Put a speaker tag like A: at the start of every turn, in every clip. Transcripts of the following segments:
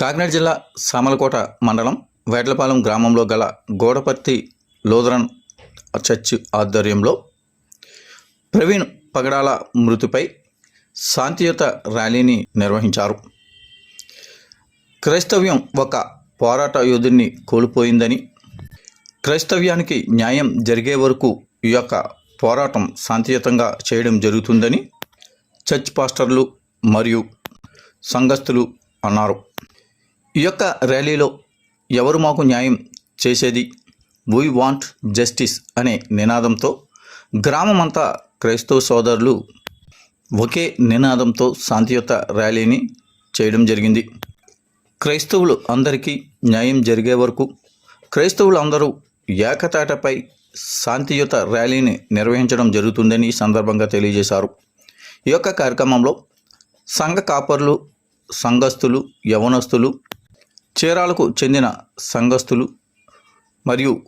A: కాకినాడ జిల్లా సామలకోట మండలం వేట్లపాలెం గ్రామంలో గల గోడపర్తి లూథరన్ చర్చ్ ఆధ్వర్యంలో ప్రవీణ్ పగడాల మృతిపై శాంతియుత ర్యాలీని నిర్వహించారు. క్రైస్తవ్యం ఒక పోరాట యోధుడిని కోల్పోయిందని క్రైస్తవ్యానికి న్యాయం జరిగే వరకు ఈ యొక్క పోరాటం శాంతియుతంగా చేయడం జరుగుతుందని చర్చ్ పాస్టర్లు మరియు సంఘస్థులు అన్నారు. ఈ యొక్క ర్యాలీలో ఎవరు మాకు న్యాయం చేసేది? వీ వాంట్ జస్టిస్ అనే నినాదంతో గ్రామమంతా క్రైస్తవ సోదరులు ఒకే నినాదంతో శాంతియుత ర్యాలీని చేయడం జరిగింది. క్రైస్తవులు అందరికీ న్యాయం జరిగే వరకు క్రైస్తవులు అందరూ ఏకతాటపై శాంతియుత ర్యాలీని నిర్వహించడం జరుగుతుందని ఈ సందర్భంగా తెలియజేశారు. ఈ యొక్క కార్యక్రమంలో సంఘ కాపర్లు సంఘస్థులు యవనస్తులు చీరాలకు చెందిన సంఘస్థులు మరియు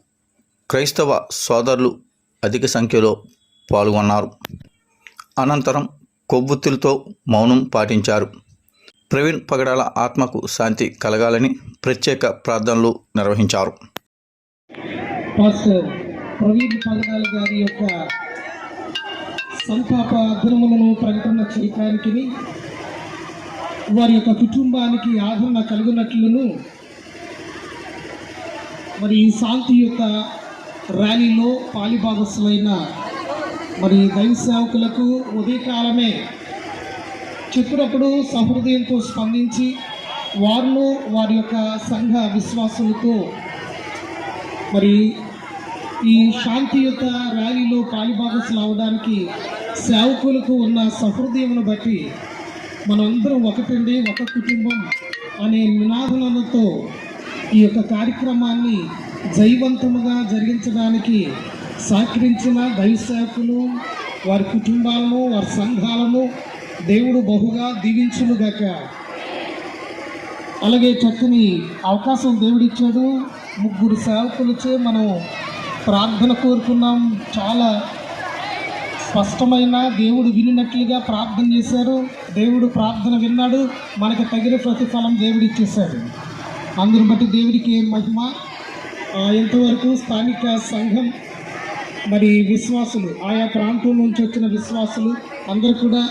A: క్రైస్తవ సోదరులు అధిక సంఖ్యలో పాల్గొన్నారు. అనంతరం కొవ్వొత్తులతో మౌనం పాటించారు. ప్రవీణ్ పగడాల ఆత్మకు శాంతి కలగాలని ప్రత్యేక ప్రార్థనలు నిర్వహించారు.
B: ప్రవీణ్ పగడాల గారి యొక్క సంతాప దినములను ప్రకటన చేయటానికి వారి యొక్క కుటుంబానికి ఆదరణ కలుగునట్లును. మరి ఈ యొక్క ర్యాలీలో పాలిభాగస్సులైన మరి దైవ సేవకులకు ఉదయకాలమే చెప్పినప్పుడు సహృదయంతో స్పందించి వారిను వారి యొక్క సంఘ విశ్వాసులతో మరి ఈ శాంతియుత ర్యాలీలో పాలిభాగస్సులు అవడానికి సేవకులకు ఉన్న సహృదయమును బట్టి మనందరం ఒకటండి ఒక కుటుంబం అనే నినాదనలతో ఈ యొక్క కార్యక్రమాన్ని జయవంతముగా జరిగించడానికి సహకరించిన దైవ వారి కుటుంబాలను వారి సంఘాలను దేవుడు బహుగా దీవించునుగాక. అలాగే చక్కని అవకాశం దేవుడిచ్చాడు. ముగ్గురు సేవకులచే మనం ప్రార్థన కోరుకున్నాం. చాలా స్పష్టమైన దేవుడు వినినట్లుగా ప్రార్థన చేశారు. దేవుడు ప్రార్థన విన్నాడు. మనకి తగిన ప్రతిఫలం దేవుడు ఇచ్చేశాడు. అందుని బట్టి దేవుడికి ఏం మహిమ? ఇంతవరకు స్థానిక సంఘం మరి విశ్వాసులు ఆయా ప్రాంతం నుంచి వచ్చిన విశ్వాసులు అందరూ కూడా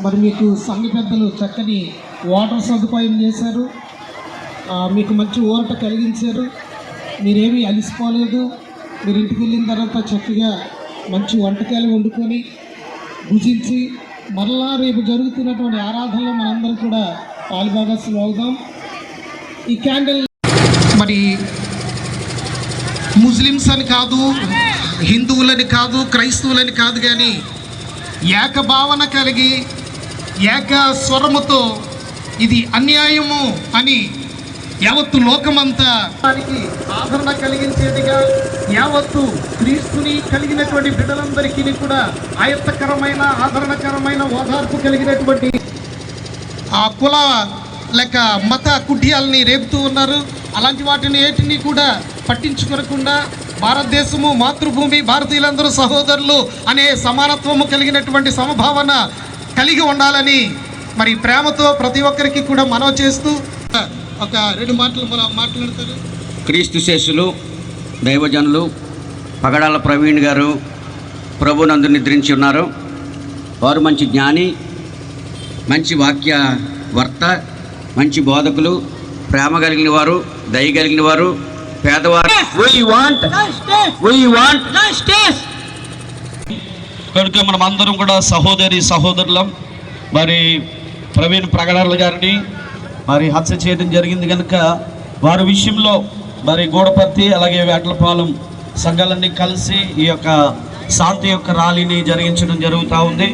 B: మరి మీకు సంఘ పెద్దలు చక్కని వాటర్ సదుపాయం చేశారు. మీకు మంచి ఊరట కలిగించారు. మీరేమీ అలిసిపోలేదు. మీరు ఇంటికి వెళ్ళిన తర్వాత చక్కగా మంచి వంటకాలు వండుకొని భుజించి మరలా రేపు జరుగుతున్నటువంటి ఆరాధనలో మనందరం కూడా పాలుభాగస్సులు అవుదాం ఈ క్యాండిల్ మరి ముస్లిమ్స్ అని కాదు హిందువులని కాదు క్రైస్తవులని కాదు కానీ ఏకభావన కలిగి ఏక స్వరముతో ఇది అన్యాయము అని యావత్తు లోకమంతా దానికి ఆదరణ కలిగించేదిగా యావత్తు క్రీస్తుని కలిగినటువంటి బిడ్డలందరికీ కూడా ఆయత్తకరమైన ఆదరణకరమైన ఓదార్పు కలిగినటువంటి ఆ కుల లేక మత కుట్యాలని రేపుతూ ఉన్నారు. అలాంటి వాటిని ఏటిని కూడా పట్టించుకోకుండా భారతదేశము మాతృభూమి భారతీయులందరూ సహోదరులు అనే సమానత్వము కలిగినటువంటి సమభావన కలిగి ఉండాలని మరి ప్రేమతో ప్రతి ఒక్కరికి కూడా మనవి చేస్తూ ఒక రెండు మాటలు మాట్లాడతారు.
C: క్రీస్తు శేషులు దైవజనులు పగడాల ప్రవీణ్ గారు ప్రభునందు నిద్రించి ఉన్నారు. వారు మంచి జ్ఞాని మంచి వాక్య వర్త మంచి బోధకులు ప్రేమ కలిగిన వారు దయ కలిగిన వారు పేదవారు.
D: కనుక మనం అందరం కూడా సహోదరి సహోదరులం మరి ప్రవీణ్ ప్రగడాల గారిని మరి హత్య చేయడం జరిగింది కనుక వారి విషయంలో మరి గూడపర్తి అలాగే వేటలపాలెం సంఘాలన్నీ కలిసి ఈ యొక్క శాంతి యొక్క ర్యాలీని జరిగించడం జరుగుతూ ఉంది.